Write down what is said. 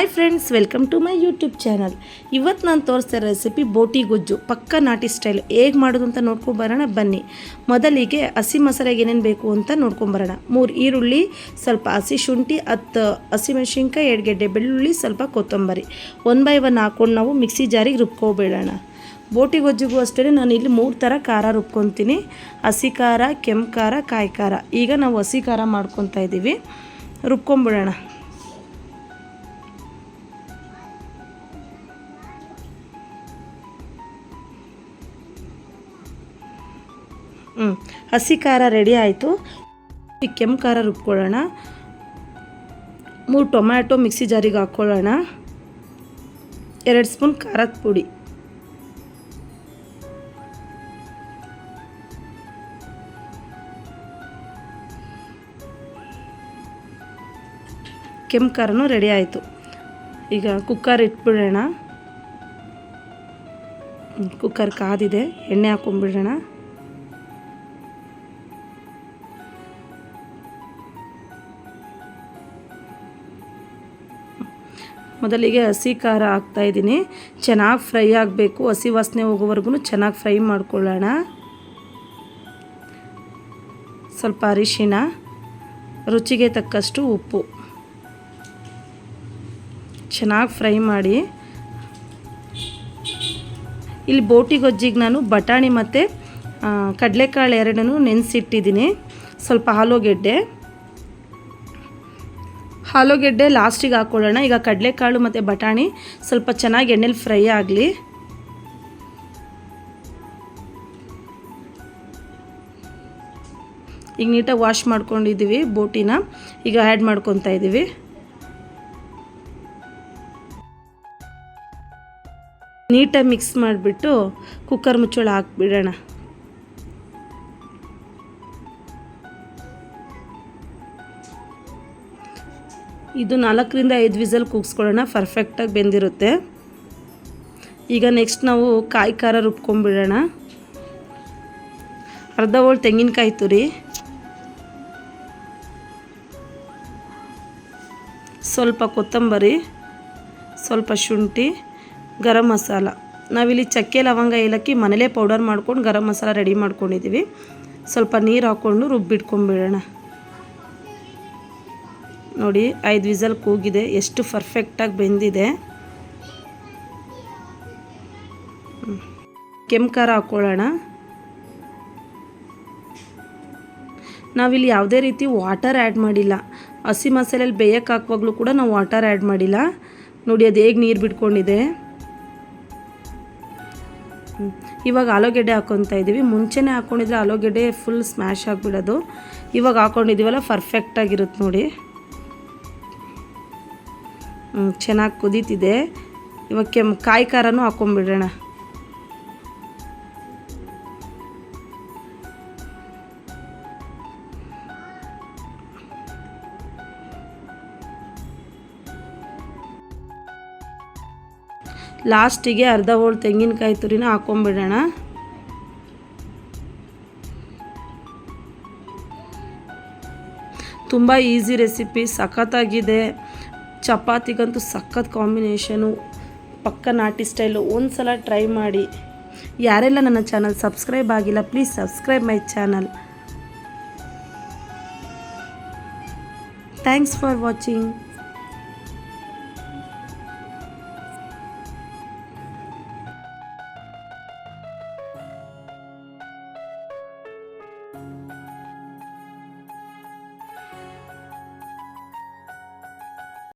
Hi friends, welcome to my YouTube channel. ಇವತ್ತು ನಾನು ತೋರಿಸ್ತಾ ರೆಸಿಪಿ ಬೋಟಿ ಗೊಜ್ಜು. ಪಕ್ಕ ನಾಟಿ ಸ್ಟೈಲ್. ಹೇಗೆ ಮಾಡೋದು ಅಂತ ನೋಡ್ಕೊಂಬರೋಣ ಬನ್ನಿ. ಮೊದಲಿಗೆ ಹಸಿ ಮಸಾಲೆಗೆ ಏನೇನು ಬೇಕು ಅಂತ ನೋಡ್ಕೊಂಬರೋಣ ಮೂರು ಈರುಳ್ಳಿ, ಸ್ವಲ್ಪ ಹಸಿ ಶುಂಠಿ, ಹತ್ತು ಹಸಿಮೆಣಸಿನ್ಕಾಯಿ ಎರಡು ಗೆಡ್ಡೆ ಬೆಳ್ಳುಳ್ಳಿ, ಸ್ವಲ್ಪ ಕೊತ್ತಂಬರಿ. ಒನ್ ಬೈ ಒನ್ ಹಾಕ್ಕೊಂಡು ನಾವು ಮಿಕ್ಸಿ ಜಾರಿಗೆ ರುಬ್ಕೊಬೇಡೋಣ. ಬೋಟಿ ಗೊಜ್ಜಿಗೂ ಅಷ್ಟೇ ನಾನು ಇಲ್ಲಿ ಮೂರು ಥರ ಖಾರ ರುಬ್ಕೊತೀನಿ. ಹಸಿ ಖಾರ, ಕೆಂಪು ಖಾರ, ಕಾಯಿ ಖಾರ. ಈಗ ನಾವು ಹಸಿ ಖಾರ ಮಾಡ್ಕೊತಾ ಇದ್ದೀವಿ ರುಬ್ಕೊಂಬಿಡೋಣ. ಹ್ಞೂ ಹಸಿ ಖಾರ ರೆಡಿ ಆಯಿತು. ಈ ಕೆಂಪು ಖಾರ ರುಬ್ಕೊಳ್ಳೋಣ. ಮೂರು ಟೊಮ್ಯಾಟೊ ಮಿಕ್ಸಿ ಜಾರಿಗೆ ಹಾಕ್ಕೊಳ್ಳೋಣ. ಎರಡು ಸ್ಪೂನ್ ಖಾರದ ಪುಡಿ. ಕೆಂಪು ಖಾರನೂ ರೆಡಿ ಆಯಿತು. ಈಗ ಕುಕ್ಕರ್ ಇಟ್ಬಿಡೋಣ. ಕುಕ್ಕರ್ ಕಾದಿದೆ. ಎಣ್ಣೆ ಹಾಕೊಂಡ್ಬಿಡೋಣ. ಮೊದಲಿಗೆ ಹಸಿ ಖಾರ ಹಾಕ್ತಾಯಿದ್ದೀನಿ ಚೆನ್ನಾಗಿ ಫ್ರೈ ಆಗಬೇಕು. ಹಸಿ ವಾಸನೆ ಹೋಗೋವರೆಗೂ ಚೆನ್ನಾಗಿ ಫ್ರೈ ಮಾಡ್ಕೊಳ್ಳೋಣ. ಸ್ವಲ್ಪ ಅರಿಶಿನ ರುಚಿಗೆ ತಕ್ಕಷ್ಟು ಉಪ್ಪು. ಚೆನ್ನಾಗಿ ಫ್ರೈ ಮಾಡಿ. ಇಲ್ಲಿ ಬೋಟಿ ಗೊಜ್ಜಿಗೆ ನಾನು ಬಟಾಣಿ ಮತ್ತು ಕಡಲೆಕಾಳು ಎರಡನ್ನೂ ನೆನೆಸಿಟ್ಟಿದ್ದೀನಿ. ಸ್ವಲ್ಪ ಆಲೂಗೆಡ್ಡೆ ಆಲೂಗೆಡ್ಡೆ ಲಾಸ್ಟಿಗೆ ಹಾಕ್ಕೊಳ್ಳೋಣ ಈಗ ಕಡಲೆಕಾಳು ಮತ್ತು ಬಟಾಣಿ ಸ್ವಲ್ಪ ಚೆನ್ನಾಗಿ ಎಣ್ಣೆಲಿ ಫ್ರೈ ಆಗಲಿ. ಈಗ ನೀಟಾಗಿ ವಾಶ್ ಮಾಡ್ಕೊಂಡಿದ್ದೀವಿ ಬೋಟಿನ. ಈಗ ಆ್ಯಡ್ ಮಾಡ್ಕೊತಾ ಇದ್ದೀವಿ. ನೀಟಾಗಿ ಮಿಕ್ಸ್ ಮಾಡಿಬಿಟ್ಟು ಕುಕ್ಕರ್ ಮುಚ್ಚಳ ಹಾಕ್ಬಿಡೋಣ. ಇದು ನಾಲ್ಕರಿಂದ ಐದು ವಿಸಲ್ ಕೂಗಿಸ್ಕೊಳ್ಳೋಣ ಪರ್ಫೆಕ್ಟಾಗಿ ಬೆಂದಿರುತ್ತೆ. ಈಗ ನೆಕ್ಸ್ಟ್ ನಾವು ಕಾಯಿ ಖಾರ ರುಬ್ಕೊಂಬಿಡೋಣ ಅರ್ಧ ಹೋಳು ತೆಂಗಿನಕಾಯಿ ತುರಿ. ಸ್ವಲ್ಪ ಕೊತ್ತಂಬರಿ, ಸ್ವಲ್ಪ ಶುಂಠಿ, ಗರಂ ಮಸಾಲ. ನಾವಿಲ್ಲಿ ಚಕ್ಕೆ, ಲವಂಗ, ಏಲಕ್ಕಿ ಮನೇಲೇ ಪೌಡರ್ ಮಾಡ್ಕೊಂಡು ಗರಂ ಮಸಾಲ ರೆಡಿ ಮಾಡ್ಕೊಂಡಿದ್ದೀವಿ ಸ್ವಲ್ಪ ನೀರು ಹಾಕ್ಕೊಂಡು ರುಬ್ಬಿಟ್ಕೊಂಬಿಡೋಣ ನೋಡಿ, ಐದು ವಿಸಲ್ ಕೂಗಿದೆ. ಎಷ್ಟು ಪರ್ಫೆಕ್ಟಾಗಿ ಬೆಂದಿದೆ. ಕೆಂಪು ಖಾರ ಹಾಕ್ಕೊಳ್ಳೋಣ ನಾವಿಲ್ಲಿ ಯಾವುದೇ ರೀತಿ ವಾಟರ್ ಆ್ಯಡ್ ಮಾಡಿಲ್ಲ. ಹಸಿ ಮಸಾಲೆಯಲ್ಲಿ ಬೇಯಕ್ಕೆ ಹಾಕುವಾಗಲೂ ಕೂಡ ನಾವು ವಾಟರ್ ಆ್ಯಡ್ ಮಾಡಿಲ್ಲ. ನೋಡಿ, ಅದು ಹೇಗೆ ನೀರು ಬಿಟ್ಕೊಂಡಿದೆ. ಇವಾಗ ಆಲೂಗೆಡ್ಡೆ ಹಾಕೊತಾ ಇದ್ದೀವಿ. ಮುಂಚೆನೇ ಹಾಕ್ಕೊಂಡಿದ್ರೆ ಆಲೂಗೆಡ್ಡೆ ಫುಲ್ ಸ್ಮ್ಯಾಶ್ ಆಗಿಬಿಡೋದು. ಇವಾಗ ಹಾಕ್ಕೊಂಡಿದ್ದೀವಲ್ಲ ಪರ್ಫೆಕ್ಟಾಗಿರುತ್ತೆ ನೋಡಿ. ಚೆನ್ನಾಗಿ ಕುದೀತಿದೆ. ಇವಾಗ ಕೆಮ್ ಕಾಯಿ ಖಾರನೂ ಹಾಕ್ಕೊಂಬಿಡೋಣ ಲಾಸ್ಟಿಗೆ ಅರ್ಧ ಹೋಳು ತೆಂಗಿನಕಾಯಿ ತುರಿನ ಹಾಕ್ಕೊಂಬಿಡೋಣ ತುಂಬ ಈಸಿ ರೆಸಿಪಿ, ಸಖತ್ತಾಗಿದೆ. ಚಪಾತಿಗಂತೂ ಸಖತ್ ಕಾಂಬಿನೇಷನು ಪಕ್ಕ ನಾಟಿ ಸ್ಟೈಲು ಒಂದು ಸಲ ಟ್ರೈ ಮಾಡಿ. ಯಾರೆಲ್ಲ ನನ್ನ ಚಾನಲ್ ಸಬ್ಸ್ಕ್ರೈಬ್ ಆಗಿಲ್ಲ please subscribe my channel thanks for watching